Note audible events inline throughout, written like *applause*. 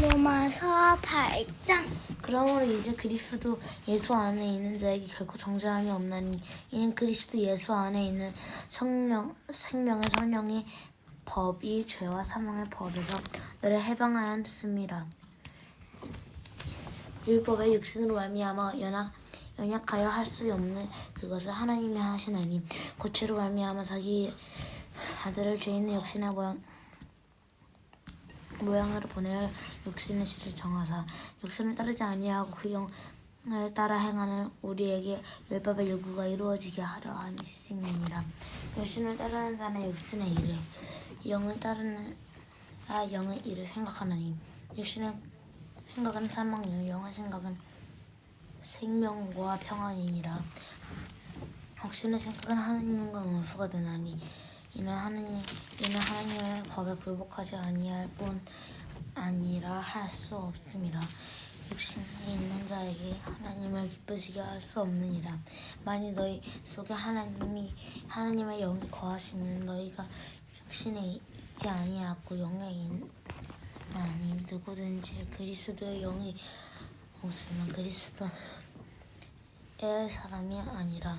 로마서 8장. 그러므로 이제 그리스도 예수 안에 있는 자에게 결코 정죄함이 없나니 이는 그리스도 예수 안에 있는 성령 생명의 성령의 법이 죄와 사망의 법에서 너를 해방하였음이라 율법의 육신으로 말미암아 연약 연약하여 할 수 없는 그것을 하나님이 하시나니 고체로 말미암아 자기 아들을 죄인의 육신의 모양 모양으로 보내어 육신의 실을 정하사 육신을 따르지 아니하고 그 영을 따라 행하는 우리에게 율법의 요구가 이루어지게 하려 하심이니라. 육신을 따르는 자는 육신의 일을 영을 따르는 아 영의 일을 생각하나니. 육신의 생각은 사망이요. 영의 생각은 생명과 평안이니라. 육신의 생각은 하나님과 원수가 되나니 이는 하나님 이는 하나님의 법에 굴복하지 아니할 뿐 아니라 할 수 없음이라. 육신에 있는 자에게 하나님을 기쁘시게 할 수 없느니라. 만일 너희 속에 하나님이 하나님의 영이 거하시면 너희가 육신에 있지 아니하고 영에 있나니 누구든지 그리스도의 영이 없으면 그리스도의 사람이 아니라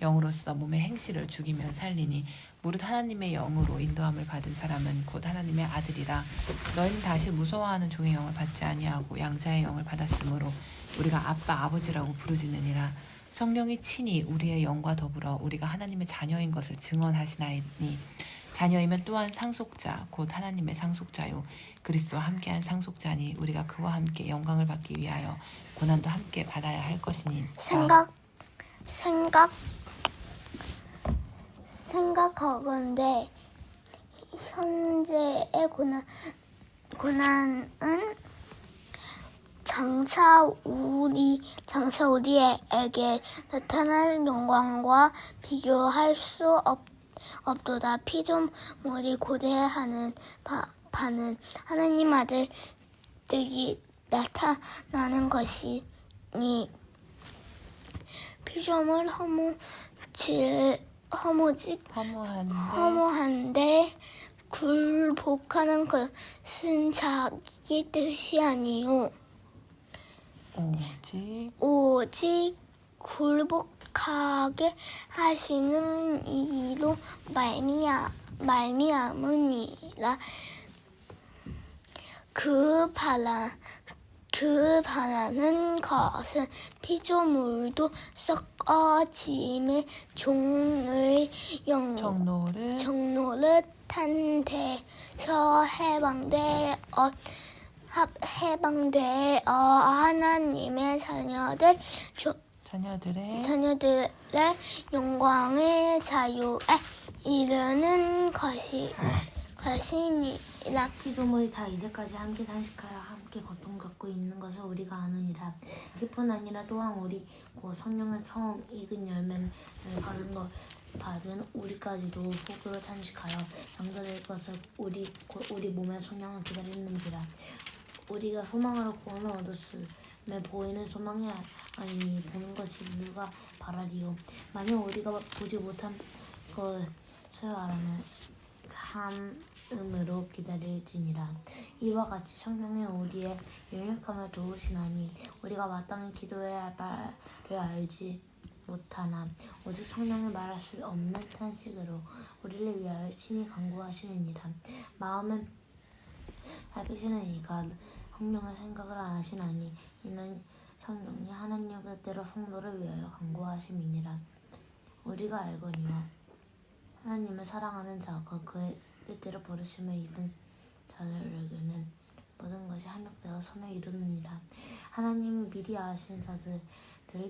영으로서 몸의 행실을 죽이면 살리니 무릇 하나님의 영으로 인도함을 받은 사람은 곧 하나님의 아들이라. 너희는 다시 무서워하는 종의 영을 받지 아니하고 양자의 영을 받았으므로 우리가 아빠 아버지라고 부르짖느니라. 성령이 친히 우리의 영과 더불어 우리가 하나님의 자녀인 것을 증언하시나니 자녀이면 또한 상속자 곧 하나님의 상속자요. 그리스도와 함께한 상속자니 우리가 그와 함께 영광을 받기 위하여 고난도 함께 받아야 할 것이니 생각 생각 생각하건대 현재의 고난 고난은 장차 우리 장차 우리에게 나타날 영광과 비교할 수 없, 없도다. 피조물이 고대하는 바, 바는 하나님 아들 들이 나타나는 것이니 피조물 허무지 허무지 허무한데. 허무한데 굴복하는 것은 자기 뜻이 아니요. 오직 오직 굴복하게 하시는 이로 말미암 말미암으니라. 그 바라 그 바라는 것은 피조물도 썩어짐의 종의 영 정노를. 정노를 탄 데서 해방되어 합- 해방되어 하나님의 자녀들 조- 자녀들의 자녀들의 영광의 자유에 이르는 것이 것이니 라 피조물이 다 이제까지 함께 단식하여 함께 고통 겪고 있는 것을 우리가 아느니라. 이뿐 아니라 또한 우리 고 성령을 처음 익은 열매를 받은 것 받은 우리까지도 후으로 탄식하여 양자될 것을 우리 곧 우리 몸의 성령을 기다리는지라. 우리가 소망으로 구원을 얻었음에 보이는 소망이 아니니 보는 것이 누가 바라리요. 만약 우리가 보지 못한 것을 알아면 참 음으로 기다릴지니라. 이와 같이 성령이 우리의 연약함을 도우시나니 우리가 마땅히 기도해야 할 바를 알지 못하나 오직 성령이 말할 수 없는 탄식으로 우리를 위하여 친히 간구하시느니라. 마음은 밟으시는 이가 성령의 생각을 아시나니 이는 성령이 하나님의 뜻대로 성도를 위하여 간구하심이니라. 우리가 알거니와 하나님을 사랑하는 자가 그의 뜻대로 부르심을 입은 자들에게는 모든 것이 한력되어 선을 이루느니라. 하나님이 미리 아신 자들을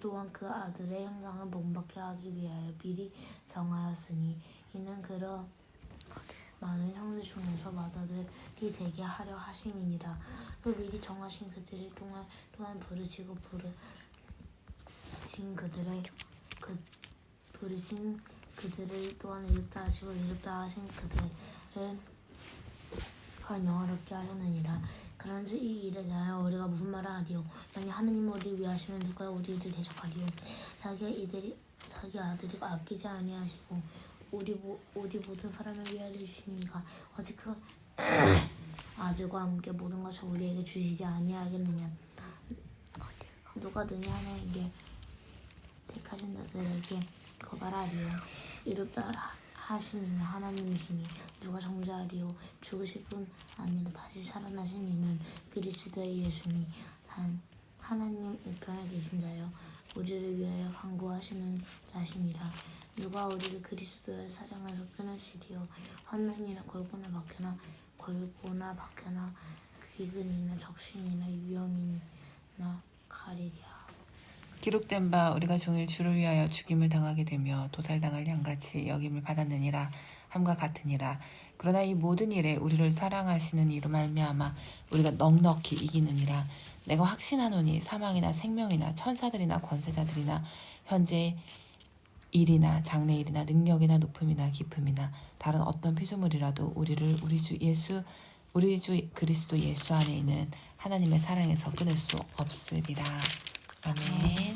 또한 그 아들의 형상을 본받게 하기 위하여 미리 정하였으니 이는 그런 많은 형제 중에서 맏아들이 되게 하려 하심이니라 또 미리 정하신 그들을 동안 또한 부르시고 부르신 그들을 그 부르신 그들을 또한 이롭다 하시고 이롭다 하신 그들을 또 한 영화롭게 하셨느니라. 그런즉 이 일에 대하여 우리가 무슨 말을 하리요? 만약 하느님 우리를 위하시면 누가 우리를 대적하리요? 자기 이들이 자기 아들이 아끼지 아니하시고 우리 모, 우리 모든 사람을 위하여 주시니까 어찌 그 *coughs* 아들과 함께 모든 것을 우리에게 주시지 아니하겠느냐? 누가 능히 하나님께 택하신 자들에게 거발하리요? 이롭다 하시는 하나님이시니 누가 정죄하리요? 죽으실 뿐 아니라 다시 살아나신 이는 그리스도의 예수니 단 하나님 우편에 계신 자요 우리를 위하여 간구하시는 자신이라. 누가 우리를 그리스도의 사랑에서 끊으시리요? 환난이나 골고나 박혀나 골고나 박혀나 귀근이나 적신이나 유형이나 칼이랴 기록된 바 우리가 종일 주를 위하여 죽임을 당하게 되며 도살당할 양같이 여김을 받았느니라 함과 같으니라 그러나 이 모든 일에 우리를 사랑하시는 이로 말미암아 우리가 넉넉히 이기느니라 내가 확신하노니 사망이나 생명이나 천사들이나 권세자들이나 현재 일이나 장래일이나 능력이나 높음이나 깊음이나 다른 어떤 피조물이라도 우리를 우리 주 예수 우리 주 그리스도 예수 안에 있는 하나님의 사랑에서 끊을 수 없으리라. 아멘.